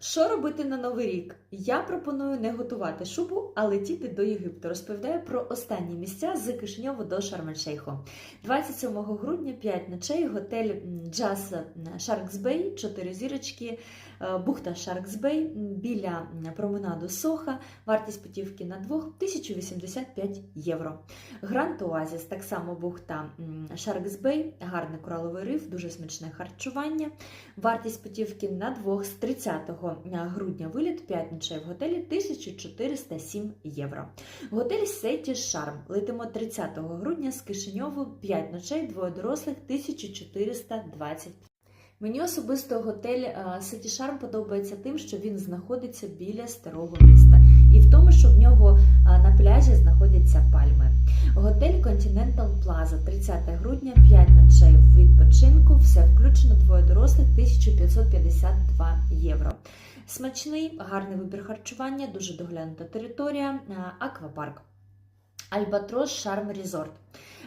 Що робити на новий рік? Я пропоную не готувати шубу, а летіти до Єгипту. Розповідаю про останні місця з Кишиньову до Шарм-Ель-Шейху. 27 грудня 5 ночей, готель Джаз Bay, 4 зірочки, е, бухта Bay біля променаду Соха. Вартість путівки на двох 1085 євро. Гранд Оазіс, так само бухта Sharks гарний кораловий риф, дуже смачне харчування. Вартість путівки на двох з 30 грудня виліт 5 ночей в готелі 1407 євро. Готель Сеті Шарм. Летимо 30 грудня з Кишиньову 5 ночей, двоє дорослих 1420 Мені особисто готель е, Сеті Шарм подобається тим, що він знаходиться біля старого міста, і в тому, що в нього е, на пляжі знаходяться пальми. Готель Continental Plaza, 30 грудня, 5 ночей відпочинку, все включено, двоє дорослих, 1552 євро. Смачний, гарний вибір харчування, дуже доглянута територія, е, аквапарк. Альбатрос Шарм Резорт.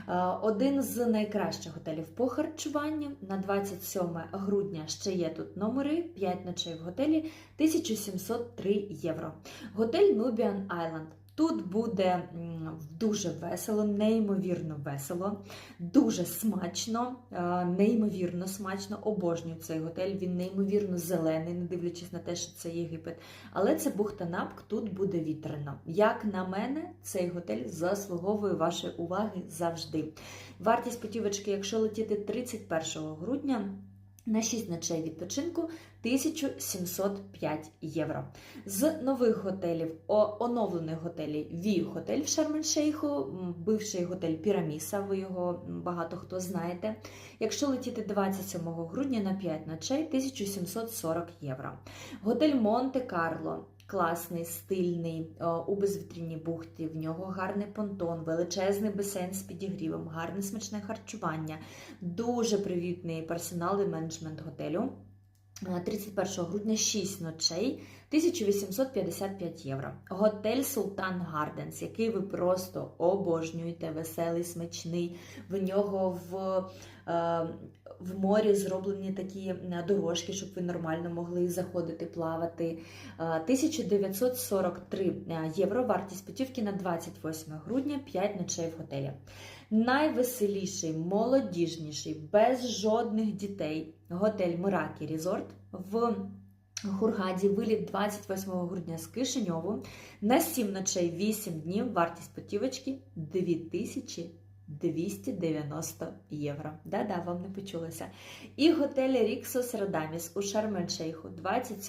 Е, Один з найкращих готелів по харчуванню. На 27 грудня ще є тут номери, 5 ночей в готелі, 1703 євро. Готель Nubian Island. Тут буде дуже весело, неймовірно весело, дуже смачно, е, неймовірно смачно. Обожнюю цей готель. Він неймовірно зелений, не дивлячись на те, що це Єгипет. Але це бухта Напк, тут буде вітряно. Як на мене, цей готель заслуговує вашої уваги завжди. Вартість путівочки, якщо летіти 31 грудня. На 6 ночей відпочинку 1705 євро. З нових готелів, оновлених готелі Ві готель в Шарм-Ель-Шейху, бивший готель Піраміса, ви його багато хто знаєте. Якщо летіти 27 грудня на 5 ночей 1740 євро. Готель Монте-Карло. Класний, стильний, у безвітряній бухті. В нього гарний понтон, величезний басейн з підігрівом, гарне смачне харчування, дуже привітний персонал і менеджмент готелю. Е, 31 грудня 6 ночей 1855 євро. Готель Султан Гарденс, який ви просто обожнюєте, веселий, смачний. В нього в, е, в морі зроблені такі е, дорожки, щоб ви нормально могли заходити, плавати. Е, 1943 євро вартість путівки на 28 грудня 5 ночей в готелі. Найвеселіший, молодіжніший, без жодних дітей готель Миракі Резорт в Хургаді. Виліт 28 грудня з Кишиньову. На 7 ночей 8 днів. Вартість путівочки 2290 євро. Да-да, вам не почулося. І готель Ріксос Радаміс у Шарм-Ель-Шейху 27